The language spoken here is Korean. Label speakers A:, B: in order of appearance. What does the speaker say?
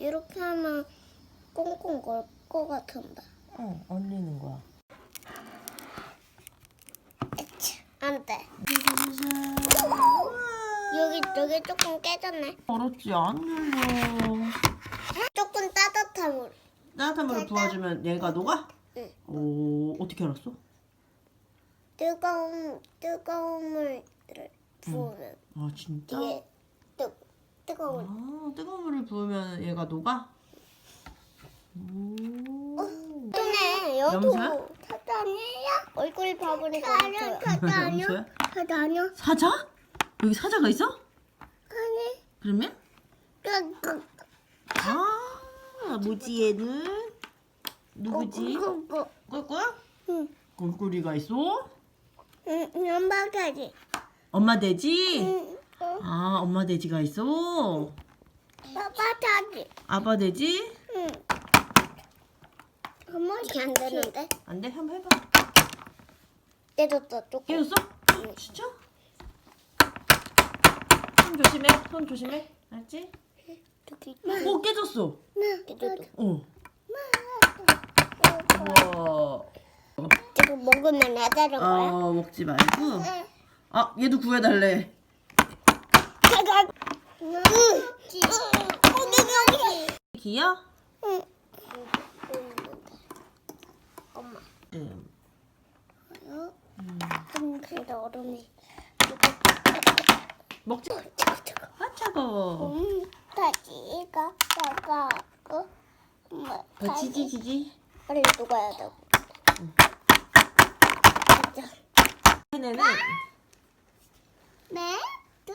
A: 이렇게 하면 꽁꽁 걸것 같은데.
B: 어, 얼리는 거야.
A: 에치, 안 돼. 여기 여기 조금 깨졌네.
B: 어렵지 안 열려.
A: 조금 따뜻한 물.
B: 따뜻한 물을 부어주면 얘가 녹아?
A: 응.
B: 오 어떻게 알았어?
A: 뜨거운 뜨거운 물을 부으면
B: 아 진짜?
A: 이게 뜨 뜨거운.
B: 아 뜨거운 물을 부으면 얘가 녹아? 오.
A: 여도
B: 염소야?
A: 사자 아니야? 얼굴 봐보니까 사자 사자 아니야?
B: 염소야?
A: 사자 아니야?
B: 사자? 여기 사자가 있어?
A: 아니
B: 그러면?
A: 그, 그,
B: 아 뭐지 얘는? 누구지?
A: 그, 그,
B: 꿀꿀?
A: 응,
B: 꿀꿀이가 있어?
A: 응, 연박하지.
B: 엄마 돼지?
A: 응, 어,
B: 아 엄마 돼지가 있어?
A: 빠빠하지.
B: 아빠 돼지?
A: 응. 엄마 이게 안 되는데?
B: 안 돼? 한번 해봐
A: 깨졌어 조금.
B: 깨졌어? 진짜? 손 조심해 손 조심해 알지? 오 깨졌어
A: 깨졌어.
B: 어 우와
A: 지금 먹으면 애자는 거야?
B: 어 먹지 말고 아 얘도 구해달래. 기야?
A: 응. 엄마.
B: 응
A: 어? 음, 근데 얼음이.
B: 먹지
A: 차가 차가.
B: 아 차가워
A: 음, 다지가 차가고. 엄마.
B: 어, 지지 지지
A: 빨리 녹아야 돼. 진짜.
B: 얘네는
A: 네? 또?